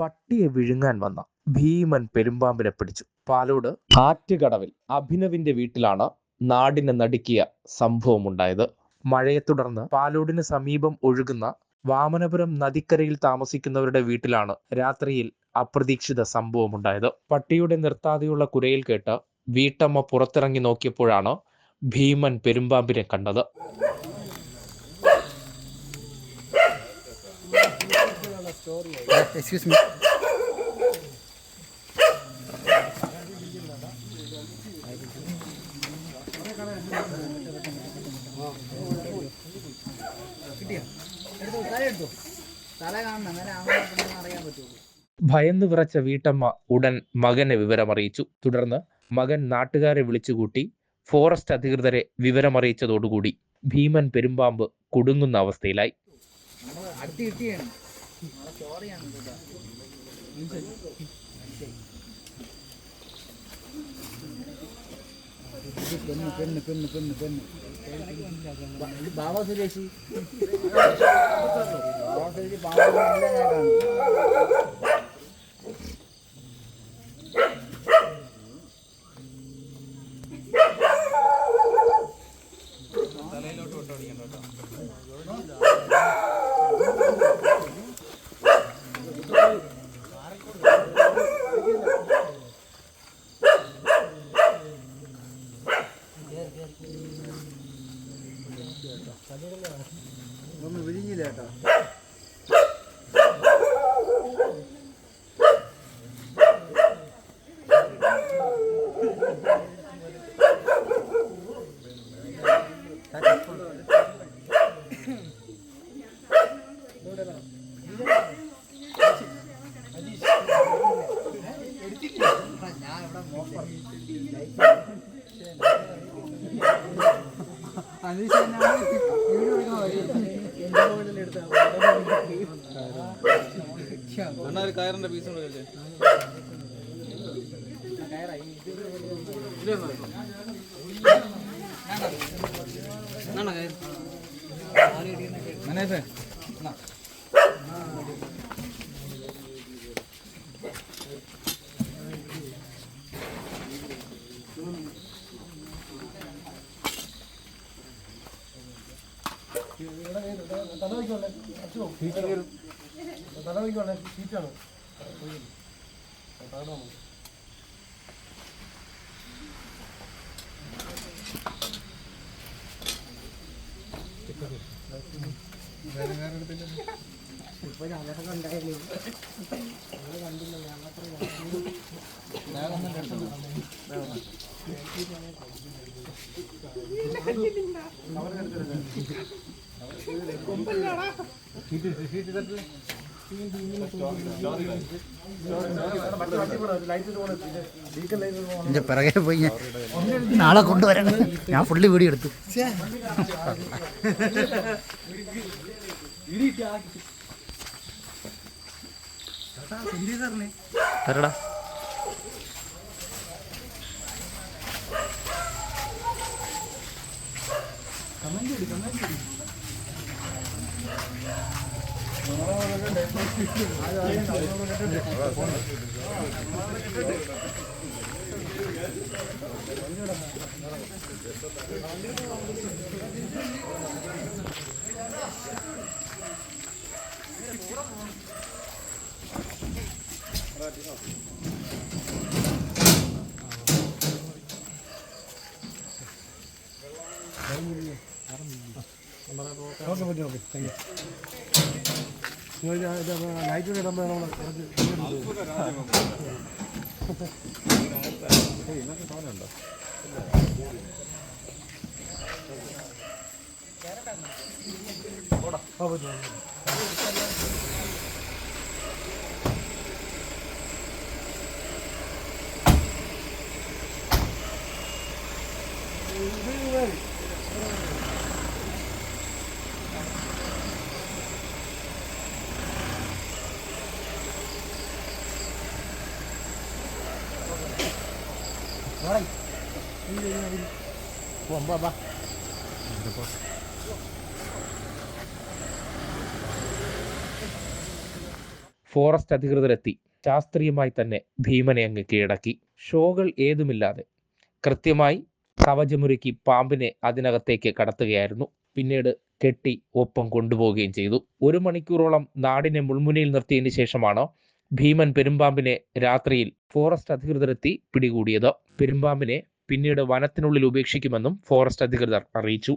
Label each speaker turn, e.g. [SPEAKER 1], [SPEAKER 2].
[SPEAKER 1] പട്ടിയെ വിഴുങ്ങാൻ വന്ന ഭീമൻ പെരുമ്പാമ്പിനെ പിടിച്ചു. പാലോട് ആറ്റുകടവിൽ അഭിനവിന്റെ വീട്ടിലാണ് നാടിനെ നടുക്കിയ സംഭവം ഉണ്ടായത് മഴയെ തുടർന്ന് പാലോടിന് സമീപം ഒഴുകുന്ന വാമനപുരം നദിക്കരയിൽ താമസിക്കുന്നവരുടെ വീട്ടിലാണ് രാത്രിയിൽ അപ്രതീക്ഷിത സംഭവം ഉണ്ടായത് പട്ടിയുടെ നിർത്താതെയുള്ള കുരയിൽ കേട്ട് വീട്ടമ്മ പുറത്തിറങ്ങി നോക്കിയപ്പോഴാണ് ഭീമൻ പെരുമ്പാമ്പിനെ കണ്ടത്.
[SPEAKER 2] എക്സ്ക്യൂസ് മീ പറ്റുള്ളൂ
[SPEAKER 1] ഭയന്നു വിറച്ച വീട്ടമ്മ ഉടൻ മകനെ വിവരമറിയിച്ചു. തുടർന്ന് മകൻ നാട്ടുകാരെ വിളിച്ചുകൂട്ടി ഫോറസ്റ്റ് അധികൃതരെ വിവരമറിയിച്ചതോടുകൂടി ഭീമൻ പെരുമ്പാമ്പ് കുടുങ്ങുന്ന അവസ്ഥയിലായി.
[SPEAKER 2] നമ്മൾ അടുത്ത് കിട്ടിയാണ് പെണ്ണ് പെണ്ണ് പെണ്ണ് പെണ്ണ് പെണ്ണ് ബാബാ സുരേഷ് ബാബാ സുരേഷ് ബാബാ
[SPEAKER 3] തലയിലോട്ട് ഞാൻ
[SPEAKER 2] ഒന്നും വിരിഞ്ഞില്ല കേട്ടോ അണ്ണാ ഒരു
[SPEAKER 3] കയറിന്റെ പീസ് കൂടെ കഴിച്ചേ
[SPEAKER 2] മനേഷേ ഇപ്പൊ ഞാനൊക്കെ ഉണ്ടായിരുന്നു എന്റെ പിറകെ പോയി ഞാൻ നാളെ കൊണ്ടുവരണം. ഞാൻ ഫുള്ളി വീഡിയോ എടുത്തു.
[SPEAKER 1] തരടാ. കമന്റ് ചെയ്ത് കമന്റ് ചെയ്ത്
[SPEAKER 3] ഓക്കെ
[SPEAKER 4] പറ്റി ഓക്കെ. താങ്ക് യു നൈറ്റ് കിട്ടുമ്പോൾ നമ്മൾ കുറച്ച്
[SPEAKER 3] ആ പറ്റും
[SPEAKER 1] ഫോറസ്റ്റ് അധികൃതരെത്തി ശാസ്ത്രീയമായി തന്നെ ഭീമനെ അങ്ങ് കീഴടക്കി. ഷോകൾ ഏതുമില്ലാതെ കൃത്യമായി കവചമുരുക്കി പാമ്പിനെ അതിനകത്തേക്ക് കടത്തുകയായിരുന്നു. പിന്നീട് കെട്ടി ഒപ്പം കൊണ്ടുപോവുകയും ചെയ്തു. ഒരു മണിക്കൂറോളം നാടിനെ മുൾമുനയിൽ നിർത്തിയതിന് ശേഷമാണോ ഭീമൻ പെരുമ്പാമ്പിനെ രാത്രിയിൽ ഫോറസ്റ്റ് അധികൃതരെത്തി പിടികൂടിയത്. പെരുമ്പാമ്പിനെ പിന്നീട് വനത്തിനുള്ളിൽ ഉപേക്ഷിക്കുമെന്നും ഫോറസ്റ്റ് അധികൃതർ അറിയിച്ചു.